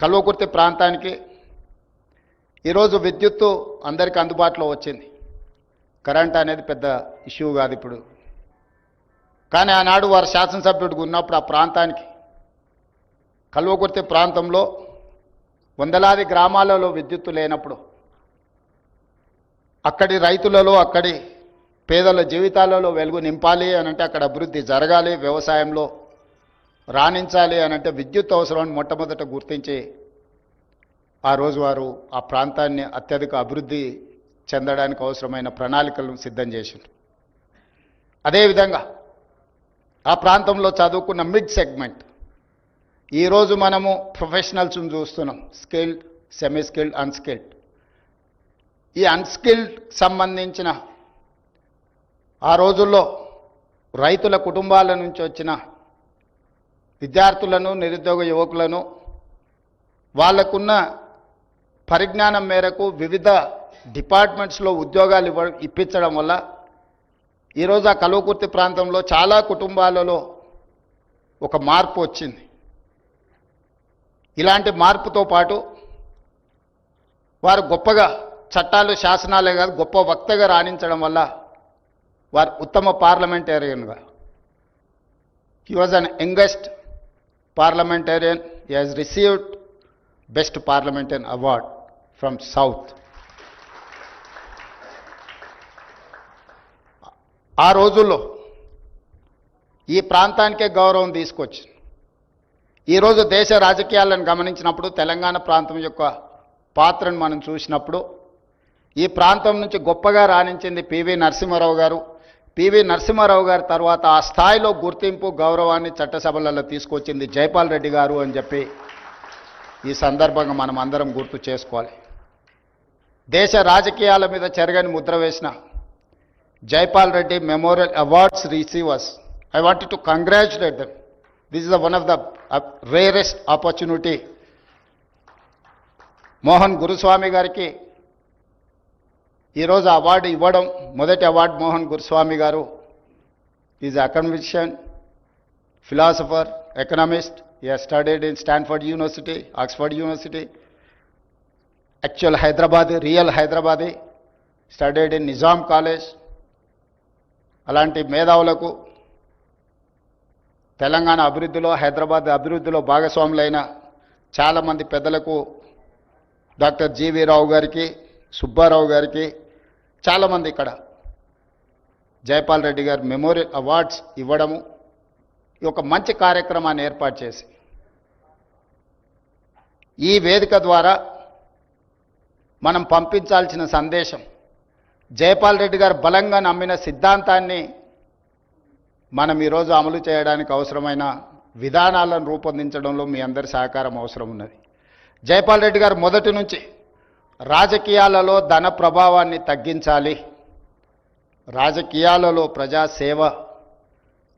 కల్వకుర్తి ప్రాంతానికి ఈరోజు విద్యుత్తు అందరికీ అందుబాటులో వచ్చింది. కరెంట్ అనేది పెద్ద ఇష్యూ కాదు ఇప్పుడు. కానీ ఆనాడు వారు శాసనసభ్యుడికి ఉన్నప్పుడు ఆ ప్రాంతానికి కల్వకుర్తి ప్రాంతంలో వందలాది గ్రామాలలో విద్యుత్తు లేనప్పుడు అక్కడి రైతులలో అక్కడి పేదల జీవితాలలో వెలుగు నింపాలి అని అంటే అక్కడ అభివృద్ధి జరగాలి వ్యవసాయంలో రాణించాలి అని అంటే విద్యుత్ అవసరాన్ని మొట్టమొదట గుర్తించి ఆ రోజు వారు ఆ ప్రాంతాన్ని అత్యధిక అభివృద్ధి చెందడానికి అవసరమైన ప్రణాళికలను సిద్ధం చేసిండ్రు. అదేవిధంగా ఆ ప్రాంతంలో చదువుకున్న మిడ్ సెగ్మెంట్. ఈరోజు మనము ప్రొఫెషనల్స్ని చూస్తున్నాం. Skilled semi skilled unskilled. ఈ అన్స్కిల్డ్ సంబంధించిన ఆ రోజుల్లో రైతుల కుటుంబాల నుంచి వచ్చిన విద్యార్థులను నిరుద్యోగ యువకులను వాళ్ళకున్న పరిజ్ఞానం మేరకు వివిధ డిపార్ట్మెంట్స్లో ఉద్యోగాలు ఇవ్వ ఇప్పించడం వల్ల ఈరోజు ఆ కలువకుర్తి ప్రాంతంలో చాలా కుటుంబాలలో ఒక మార్పు వచ్చింది. ఇలాంటి మార్పుతో పాటు వారు గొప్పగా చట్టాలు శాసనాలే కాదు గొప్ప వక్తగా రాణించడం వల్ల వారు ఉత్తమ పార్లమెంటేరియన్గా. He was an youngest parliamentarian he has received best parliamentarian award from south ఆ రోజుల్లో ఈ ప్రాంతానికే గౌరవం తీసుకొచ్చింది ఈరోజు దేశ రాజకీయాలను గమనించినప్పుడు తెలంగాణ ప్రాంతం యొక్క పాత్రను మనం చూసినప్పుడు ఈ ప్రాంతం నుంచి గొప్పగా రాణించింది పివి నరసింహారావు గారు. పివి నరసింహారావు గారి తర్వాత ఆ స్థాయిలో గుర్తింపు గౌరవాన్ని చట్టసభలలో తీసుకొచ్చింది జైపాల్ రెడ్డి గారు అని చెప్పి ఈ సందర్భంగా మనం అందరం గుర్తు చేసుకోవాలి. దేశ రాజకీయాల మీద చెరగని ముద్ర వేసిన Jaipal Reddy memorial awards receivers. I want to congratulate them this is the one of the rarest opportunity Mohan Guruswamy గారికి ఈరోజు అవార్డు ఇవ్వడం మొదటి award Mohan Guruswamy garu. Is academician philosopher economist he studied in Stanford University Oxford University actual Hyderabad real Hyderabadi studied in Nizam college అలాంటి మేధావులకు తెలంగాణ అభివృద్ధిలో హైదరాబాద్ అభివృద్ధిలో భాగస్వాములైన చాలామంది పెద్దలకు డాక్టర్ జీవీ రావు గారికి సుబ్బారావు గారికి చాలామంది ఇక్కడ. జయపాల్ రెడ్డి గారు మెమోరియల్ అవార్డ్స్ ఇవ్వడము ఈ ఒక మంచి కార్యక్రమాన్ని ఏర్పాటు చేసి ఈ వేదిక ద్వారా మనం పంపించాల్సిన సందేశం జయపాల్ రెడ్డి గారు బలంగా నమ్మిన సిద్ధాంతాన్ని మనం ఈరోజు అమలు చేయడానికి అవసరమైన విధానాలను రూపొందించడంలో మీ అందరి సహకారం అవసరం ఉన్నది. జయపాల్ రెడ్డి గారు మొదటి నుంచి రాజకీయాలలో ధన ప్రభావాన్ని తగ్గించాలి. రాజకీయాలలో ప్రజాసేవ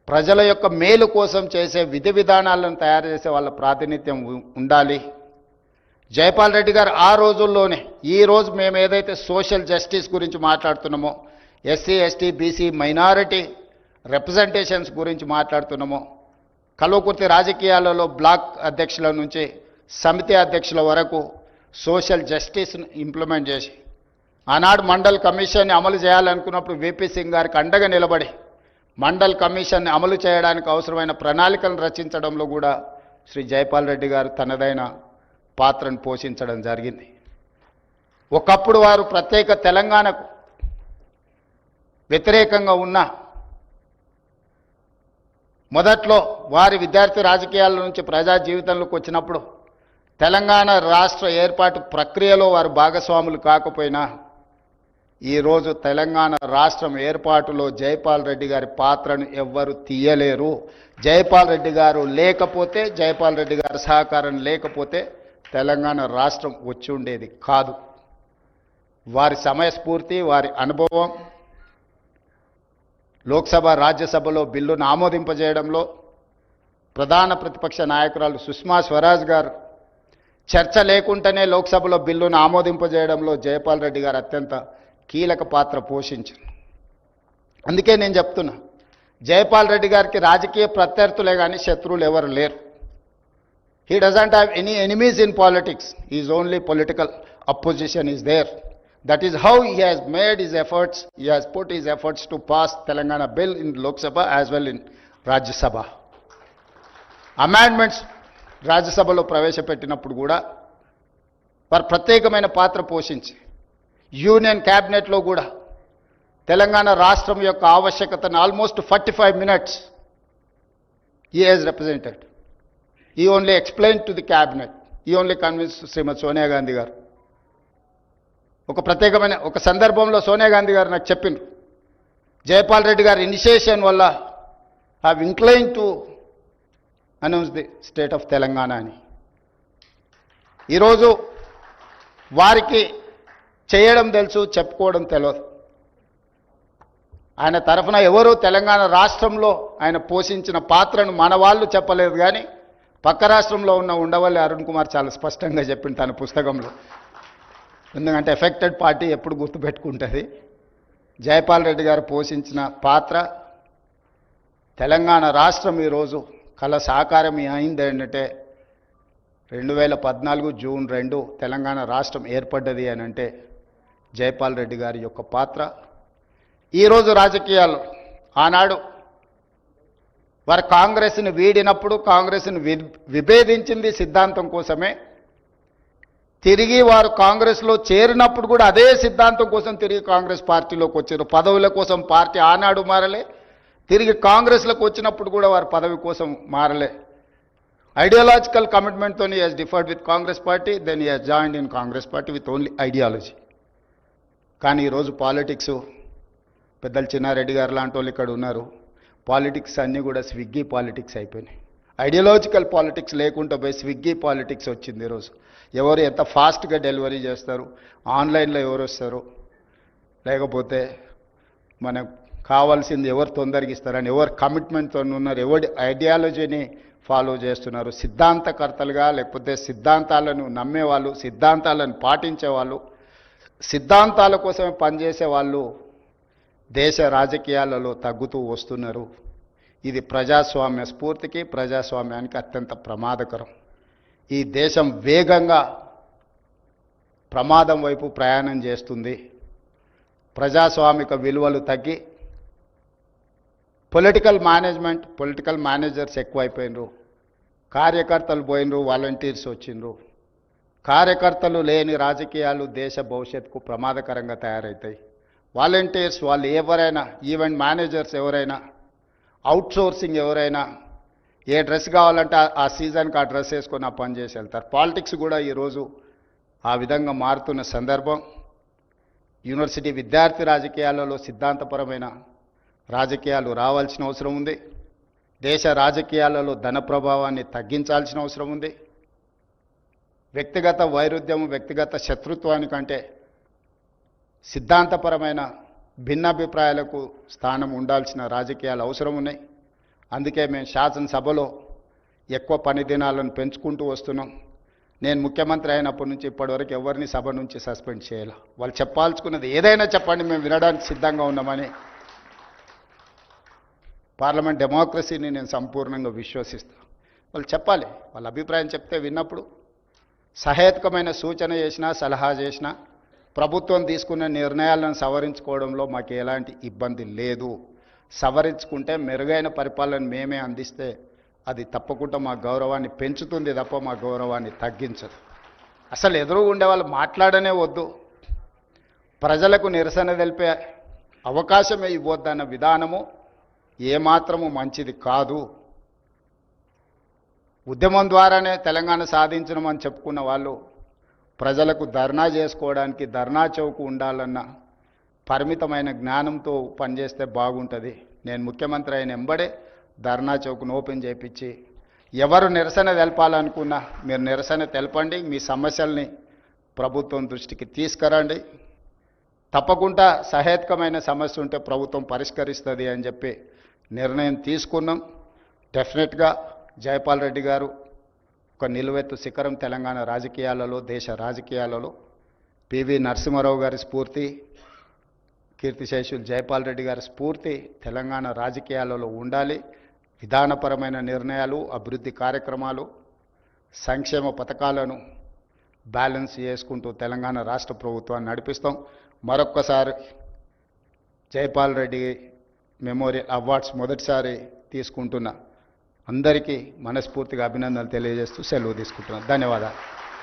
ప్రజల యొక్క మేలు కోసం చేసే విధి విధానాలను తయారు చేసే వాళ్ళ ప్రాతినిధ్యం ఉండాలి. జయపాల్ రెడ్డి గారు ఆ రోజుల్లోనే ఈ రోజు మేము ఏదైతే సోషల్ జస్టిస్ గురించి మాట్లాడుతున్నామో SC ST BC minority representations గురించి మాట్లాడుతున్నామో కల్వకుర్తి రాజకీయాలలో బ్లాక్ అధ్యక్షుల నుంచి సమితి అధ్యక్షుల వరకు సోషల్ జస్టిస్ను ఇంప్లిమెంట్ చేసి ఆనాడు మండల్ కమిషన్ని అమలు చేయాలనుకున్నప్పుడు విపి సింగ్ గారికి అండగా నిలబడి మండల్ కమిషన్ని అమలు చేయడానికి అవసరమైన ప్రణాళికలను రచించడంలో కూడా శ్రీ జైపాల్ రెడ్డి గారు తనదైన పాత్రను పోషించడం జరిగింది. ఒకప్పుడు వారు ప్రత్యేక తెలంగాణకు వ్యతిరేకంగా ఉన్న మొదట్లో వారి విద్యార్థి రాజకీయాల నుంచి ప్రజా జీవితంలోకి వచ్చినప్పుడు తెలంగాణ రాష్ట్ర ఏర్పాటు ప్రక్రియలో వారు భాగస్వాములు కాకపోయినా ఈరోజు తెలంగాణ రాష్ట్రం ఏర్పాటులో జైపాల్ రెడ్డి గారి పాత్రను ఎవ్వరు తీయలేరు. జైపాల్ రెడ్డి గారు లేకపోతే జైపాల్ రెడ్డి గారి సహకారం లేకపోతే తెలంగాణ రాష్ట్రం వచ్చి ఉండేది కాదు. వారి సమయస్ఫూర్తి వారి అనుభవం లోక్సభ రాజ్యసభలో బిల్లును ఆమోదింపజేయడంలో ప్రధాన ప్రతిపక్ష నాయకురాలు సుష్మా స్వరాజ్ గారు చర్చ లేకుంటేనే లోక్సభలో బిల్లును ఆమోదింపజేయడంలో జయపాల్ రెడ్డి గారు అత్యంత కీలక పాత్ర పోషించారు. అందుకే నేను చెప్తున్నా జయపాల్ రెడ్డి గారికి రాజకీయ ప్రత్యర్థులే కానీ శత్రువులు ఎవరు లేరు. He doesn't have any enemies in politics is only political opposition is there that is how he has made his efforts he has put his efforts to pass Telangana bill in Lok Sabha as well in Rajya Sabha amendments రాజ్యసభలో ప్రవేశపెట్టినప్పుడు కూడా వారు ప్రత్యేకమైన పాత్ర పోషించి union క్యాబినెట్లో కూడా తెలంగాణ రాష్ట్రం యొక్క ఆవశ్యకతను almost forty five minutes he has represented. He only explain to the cabinet he only convince Shrimati Sonia Gandhi గారు. ఒక ప్రత్యేకమైన ఒక సందర్భంలో సోనియా గాంధీ గారు నాకు చెప్పిండ్రు. జయపాల్ రెడ్డి గారి ఇనిషియేషన్ వల్ల have incline to announce the state of Telangana అని. ఈరోజు వారికి చేయడం తెలుసు చెప్పుకోవడం తెలియదు ఆయన తరఫున ఎవరు తెలంగాణ రాష్ట్రంలో ఆయన పోషించిన పాత్రను మన వాళ్ళు చెప్పలేదు కానీ పక్క రాష్ట్రంలో ఉన్న ఉండవల్లి అరుణ్ కుమార్ చాలా స్పష్టంగా చెప్పింది తన పుస్తకంలో. ఎందుకంటే ఎఫెక్టెడ్ పార్టీ ఎప్పుడు గుర్తుపెట్టుకుంటుంది. జయపాల్ రెడ్డి గారు పోషించిన పాత్ర తెలంగాణ రాష్ట్రం ఈరోజు కళ సాకారం అయింది ఏంటంటే రెండు వేల పద్నాలుగు జూన్ రెండు తెలంగాణ రాష్ట్రం ఏర్పడ్డది అని అంటే జయపాల్ రెడ్డి గారి యొక్క పాత్ర. ఈరోజు రాజకీయాలు ఆనాడు వారు కాంగ్రెస్ని వీడినప్పుడు కాంగ్రెస్ని వి విభేదించింది సిద్ధాంతం కోసమే. తిరిగి వారు కాంగ్రెస్లో చేరినప్పుడు కూడా అదే సిద్ధాంతం కోసం తిరిగి కాంగ్రెస్ పార్టీలోకి వచ్చారు. పదవుల కోసం పార్టీ ఆనాడు మారలే. తిరిగి కాంగ్రెస్లోకి వచ్చినప్పుడు కూడా వారు పదవి కోసం మారలే. ఐడియాలజికల్ కమిట్మెంట్తో he's differed with Congress party then he's joined in Congress party with only ideology కానీ ఈరోజు పాలిటిక్స్ పెద్దలు చిన్నారెడ్డి గారు లాంటి వాళ్ళు ఇక్కడ ఉన్నారు. పాలిటిక్స్ అన్నీ కూడా స్విగ్గీ పాలిటిక్స్ అయిపోయినాయి. ఐడియాలజికల్ పాలిటిక్స్ లేకుండా పోయి స్విగ్గీ పాలిటిక్స్ వచ్చింది ఈరోజు. ఎవరు ఎంత ఫాస్ట్గా డెలివరీ చేస్తారు? ఆన్లైన్లో ఎవరు వస్తారు? లేకపోతే మన కావాల్సింది ఎవరు తొందరగా ఇస్తారని ఎవరు కమిట్మెంట్తో ఉన్నారు ఎవరి ఐడియాలజీని ఫాలో చేస్తున్నారు. సిద్ధాంతకర్తలుగా లేకపోతే సిద్ధాంతాలను నమ్మేవాళ్ళు సిద్ధాంతాలను పాటించేవాళ్ళు సిద్ధాంతాల కోసమే పనిచేసే వాళ్ళు దేశ రాజకీయాలలో తగ్గుతూ వస్తున్నారు. ఇది ప్రజాస్వామ్య స్ఫూర్తికి ప్రజాస్వామ్యానికి అత్యంత ప్రమాదకరం. ఈ దేశం వేగంగా ప్రమాదం వైపు ప్రయాణం చేస్తుంది. ప్రజాస్వామిక విలువలు తగ్గి పొలిటికల్ మేనేజ్మెంట్ పొలిటికల్ మేనేజర్స్ ఎక్కువైపోయినరు. కార్యకర్తలు పోయినరు వాలంటీర్స్ వచ్చిండ్రు కార్యకర్తలు లేని రాజకీయాలు దేశ భవిష్యత్తుకు ప్రమాదకరంగా తయారవుతాయి వాలంటీర్స్ వాళ్ళు ఎవరైనా ఈవెంట్ మేనేజర్స్ ఎవరైనా అవుట్సోర్సింగ్ ఎవరైనా ఏ డ్రెస్ కావాలంటే ఆ- సీజన్కి ఆ డ్రెస్ వేసుకొని ఆ పని చేసి వెళ్తారు. పాలిటిక్స్ కూడా ఈరోజు ఆ విధంగా మారుతున్న సందర్భం. యూనివర్సిటీ విద్యార్థి రాజకీయాలలో సిద్ధాంతపరమైన రాజకీయాలు రావాల్సిన అవసరం ఉంది. దేశ రాజకీయాలలో ధన ప్రభావాన్ని తగ్గించాల్సిన అవసరం ఉంది. వ్యక్తిగత వైరుధ్యం వ్యక్తిగత శత్రుత్వానికంటే సిద్ధాంతపరమైన భిన్నాభిప్రాయాలకు స్థానం ఉండాల్సిన రాజకీయాలు అవసరం ఉన్నాయి. అందుకే మేము శాసనసభలో ఎక్కువ పని దినాలను పెంచుకుంటూ వస్తున్నాం. నేను ముఖ్యమంత్రి అయినప్పటి నుంచి ఇప్పటివరకు ఎవరిని సభ నుంచి సస్పెండ్ చేయాలి? వాళ్ళు చెప్పాల్చుకున్నది ఏదైనా చెప్పండి మేము వినడానికి సిద్ధంగా ఉన్నామని. పార్లమెంట్ డెమోక్రసీని నేను సంపూర్ణంగా విశ్వసిస్తాను వాళ్ళు చెప్పాలి వాళ్ళ అభిప్రాయం చెప్తే విన్నప్పుడు. సహేతుకమైన సూచన చేసినా సలహా చేసినా ప్రభుత్వం తీసుకున్న నిర్ణయాలను సవరించుకోవడంలో మాకు ఎలాంటి ఇబ్బంది లేదు. సవరించుకుంటే మెరుగైన పరిపాలన మేమే అందిస్తే అది తప్పకుండా మా గౌరవాన్ని పెంచుతుంది తప్ప మా గౌరవాన్ని తగ్గించదు. అసలు ఎదురు ఉండే వాళ్ళు మాట్లాడనే వద్దు. ప్రజలకు నిరసన తెలిపే అవకాశమే ఇవ్వద్దన్న విధానము ఏమాత్రము మంచిది కాదు. ఉద్యమం ద్వారానే తెలంగాణ సాధించడం చెప్పుకున్న వాళ్ళు ప్రజలకు ధర్నా చేసుకోవడానికి ధర్నా చౌకు ఉండాలన్న పరిమితమైన జ్ఞానంతో పనిచేస్తే బాగుంటుంది. నేను ముఖ్యమంత్రి అయిన ఎంబడే ధర్నా చౌక్ను ఓపెన్ చేయించి ఎవరు నిరసన తెలపాలనుకున్నా మీరు నిరసన తెలపండి మీ సమస్యల్ని ప్రభుత్వం దృష్టికి తీసుకురండి. తప్పకుండా సహేతుకమైన సమస్య ఉంటే ప్రభుత్వం పరిష్కరిస్తుంది అని చెప్పి నిర్ణయం తీసుకున్నాం. డెఫినెట్గా జయపాల్ రెడ్డి గారు ఒక నిలువెత్తు శిఖరం తెలంగాణ రాజకీయాలలో దేశ రాజకీయాలలో పివి నరసింహారావు గారి స్ఫూర్తి కీర్తిశేషులు జయపాల్ రెడ్డి గారి స్ఫూర్తి తెలంగాణ రాజకీయాలలో ఉండాలి. విధానపరమైన నిర్ణయాలు అభివృద్ధి కార్యక్రమాలు సంక్షేమ పథకాలను బ్యాలెన్స్ చేసుకుంటూ తెలంగాణ రాష్ట్ర ప్రభుత్వాన్ని నడిపిస్తాం. మరొక్కసారి జైపాల్ రెడ్డి మెమోరియల్ అవార్డ్స్ మొదటిసారి తీసుకుంటున్న అందరికీ మనస్ఫూర్తిగా అభినందనలు తెలియజేస్తూ సెలవు తీసుకుంటున్నాను. ధన్యవాదాలు.